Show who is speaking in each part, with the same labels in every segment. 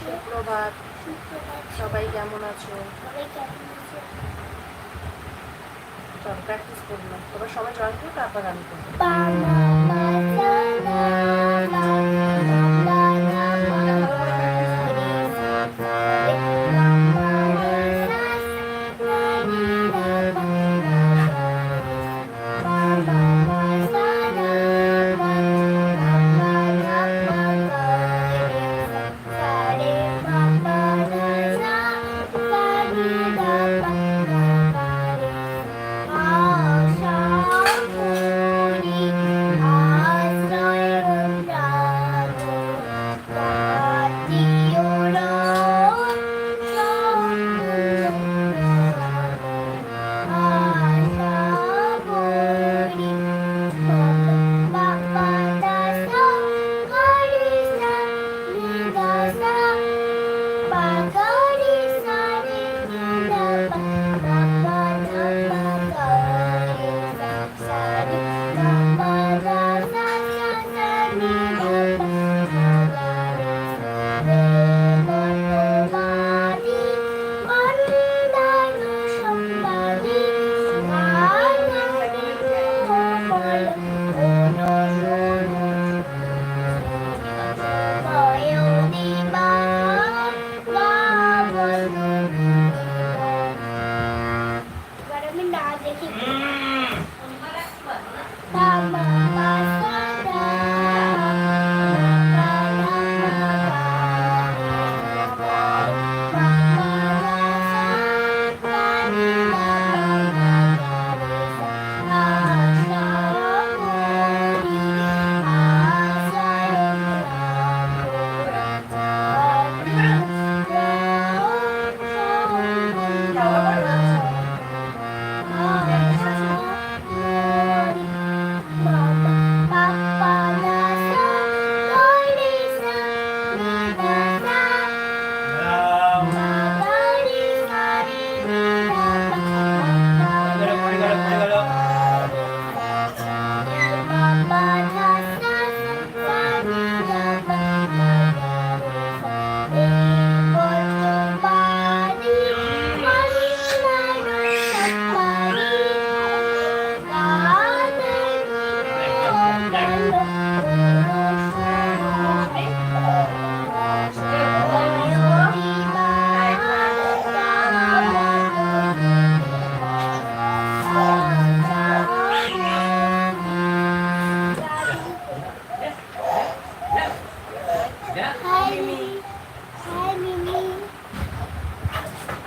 Speaker 1: সুপ্রভাত। সবাই কেমন আছো? চল প্র্যাকটিস করলাম তোমরা সবাই জয়েন করো তারপর গান করব।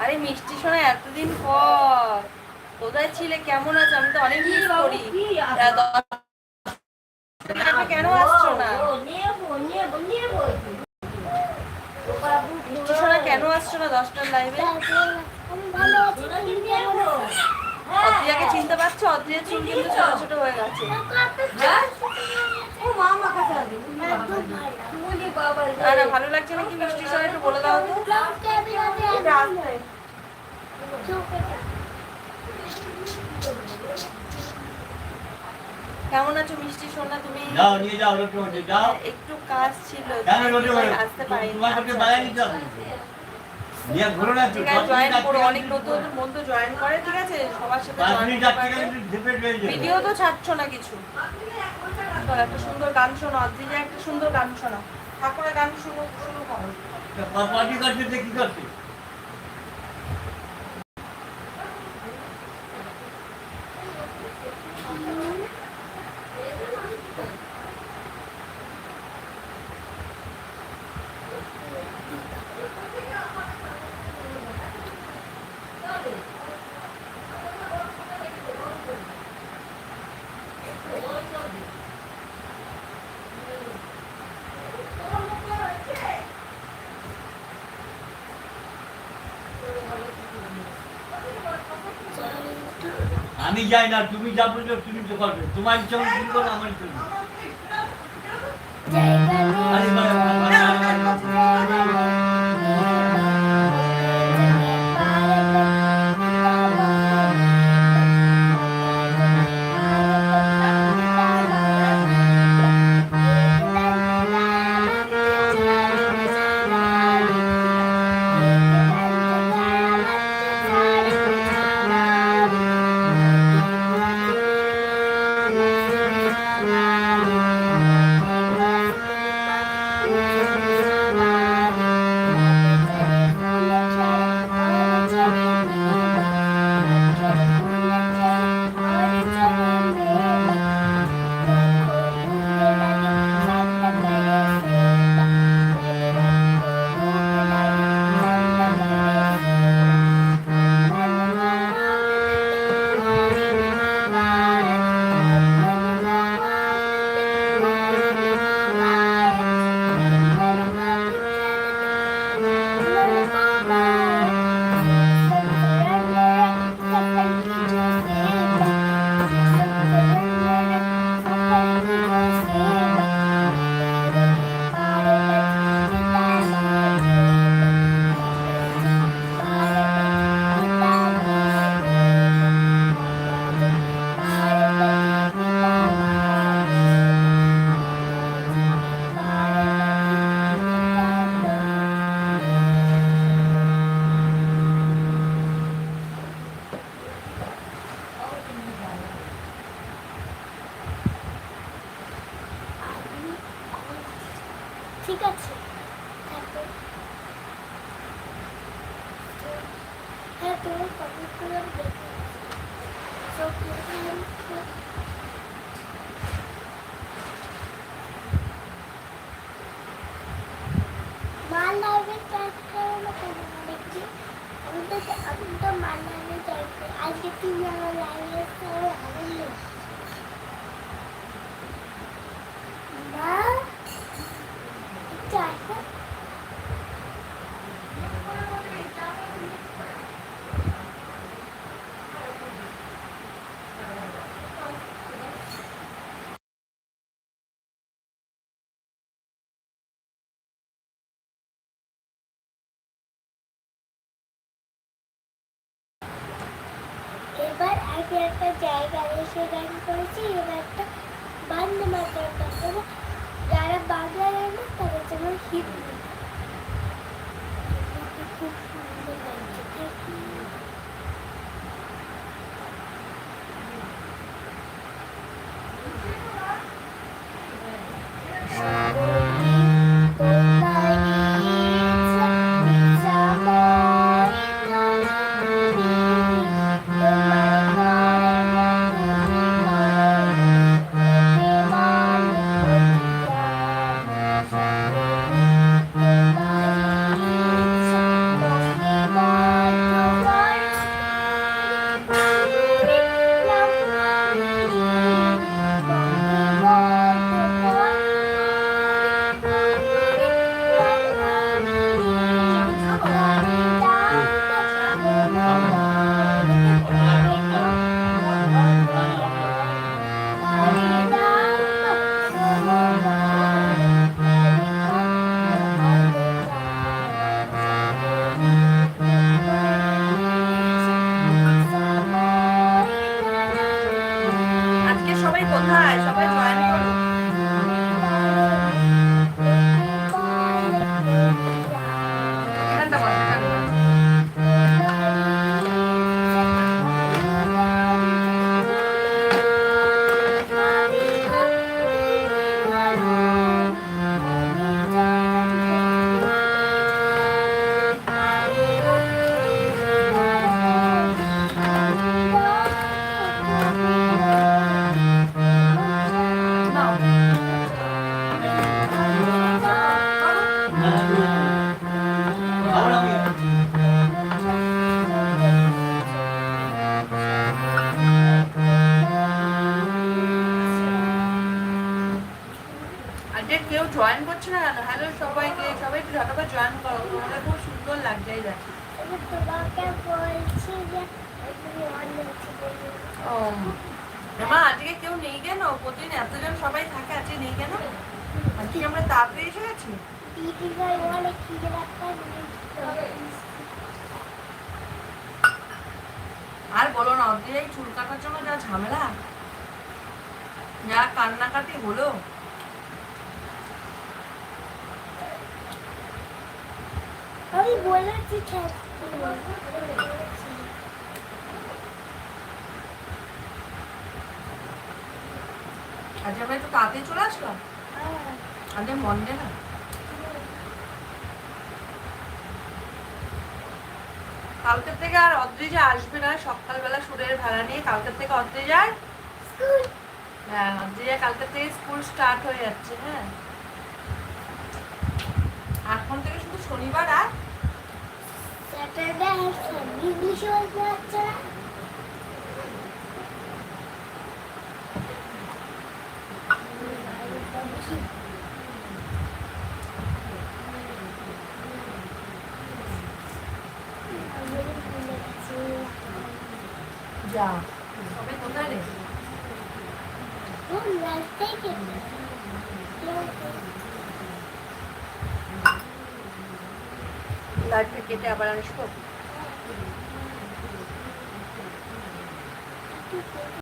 Speaker 1: আরে মিষ্টি শোনা এতদিন পর। কোথায় ছিলে? কেমন আছো? আমি তো অনেক মিস করি। তা কেন আসছো না? মিষ্টি শোনা কেন আসছো না দশটার লাইভে? অদ্রিয়াকে চিনতে পারছ? অদ্রিয়ার চুল কিন্তু ছোট ছোট হয়ে গেছে।
Speaker 2: ভালো।
Speaker 1: না না ভালো লাগছে না কি মিষ্টি শোনা একটু বলে দাও তো।
Speaker 2: Vlog ক্যামেরাতে একদম চোখ এটা।
Speaker 1: কেমন আছো মিষ্টি শোনা তুমি?
Speaker 3: যাও নিয়ে যাও রোটে রোটে যাও।
Speaker 1: একটু কাজ ছিল আসতে পারিনি। অনেক নতুন নতুন বন্ধু জয়েন করে ঠিক আছে? সবার সাথে ভিডিও তো ছাড়ছো না কিছু। একটা সুন্দর গান শোনো অদ্রিজা একটা সুন্দর গান শোনো। ঠাকুরের গান শুরু শুরু করো
Speaker 3: পার্টি করছে? আমি যাই না তুমি যা বলছো তুমি তো করবে। তোমার ইচ্ছা আমার ইচ্ছা
Speaker 1: তোর কতগুলো দেখে সব কিছু মাল লাগবে চাষ করব কেন দেখি আমি তো আমি তো মাল লাগবে চাইছি আজকে তুমি আমার লাইনে আনন্দ মা একটু আসো এবার আমি একটা জায়গায় এসে গান করেছি, এবার একটা বাংলা মাত্রার কথা। যারা বাংলা জানে তাদের জন্য হিন্দি খুব
Speaker 4: কেউ জয়েন করছে না কেন? হ্যালো সবাইকে, সবাই একটু জয়েন করো তোমাদের খুব সুন্দর লাগছে এই দেখ মা, আজকে কেউ নেই কেন? প্রতিদিন এতজন সবাই থাকে, আজকে নেই কেন? আজকে আমরা এসে গেছি? আর বলো না অদ্রি এই চুল কাটার জন্য যা ঝামেলা, যা কান্নাকাটি হলো
Speaker 1: আমি বলেছি
Speaker 4: আজকে আমরা একটু তাড়াতাড়ি চলে আসলাম? আজকে মন্ডে না? কালকে থেকে আর অদ্রিজা আসবে না সকালবেলা সুরের ভাড়া নিয়ে কালকে থেকে অদ্রিজার হ্যাঁ অদ্রিজা কালকে থেকে স্কুল স্টার্ট হয়ে যাচ্ছে হ্যাঁ। এখন থেকে শুধু শনিবার আর
Speaker 1: স্যাটারডে আসছে ইংলিশ বলতে পারছে না
Speaker 4: যা সবে কোথায় রে
Speaker 1: রাস্তায় কেটে
Speaker 4: লাইটটা কেটে আবার আসব